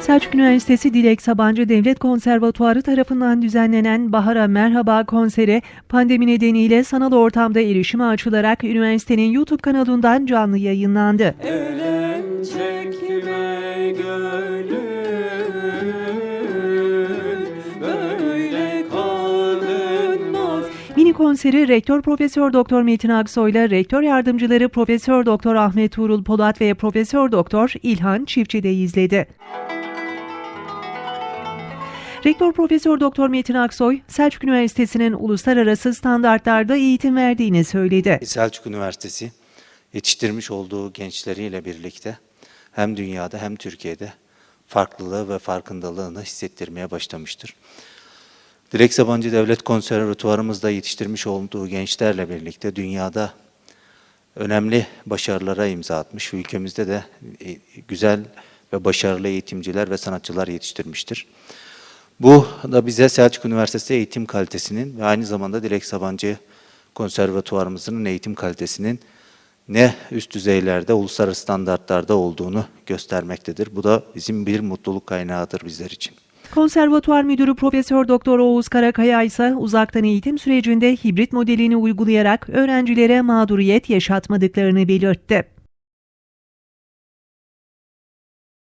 Selçuk Üniversitesi Dilek Sabancı Devlet Konservatuarı tarafından düzenlenen Bahar'a Merhaba konseri pandemi nedeniyle sanal ortamda erişime açılarak üniversitenin YouTube kanalından canlı yayınlandı. Elem Mini konseri Rektör Profesör Doktor Metin Aksoy ile Rektör Yardımcıları Profesör Doktor Ahmet Tuğrul Polat ve Profesör Doktor İlhan Çiftçi de izledi. Rektör Profesör Doktor Metin Aksoy, Selçuk Üniversitesi'nin uluslararası standartlarda eğitim verdiğini söyledi. Selçuk Üniversitesi yetiştirmiş olduğu gençleriyle birlikte hem dünyada hem Türkiye'de farklılığı ve farkındalığını hissettirmeye başlamıştır. Dilek Sabancı Devlet Konservatuvarımızda yetiştirmiş olduğu gençlerle birlikte dünyada önemli başarılara imza atmış ülkemizde de e, güzel ve başarılı eğitimciler ve sanatçılar yetiştirmiştir. Bu da bize Selçuk Üniversitesi eğitim kalitesinin ve aynı zamanda Dilek Sabancı Konservatuvarımızın eğitim kalitesinin ne üst düzeylerde, uluslararası standartlarda olduğunu göstermektedir. Bu da bizim bir mutluluk kaynağıdır bizler için. Konservatuvar Müdürü Profesör Doktor Oğuz Karakaya ise uzaktan eğitim sürecinde hibrit modelini uygulayarak öğrencilere mağduriyet yaşatmadıklarını belirtti.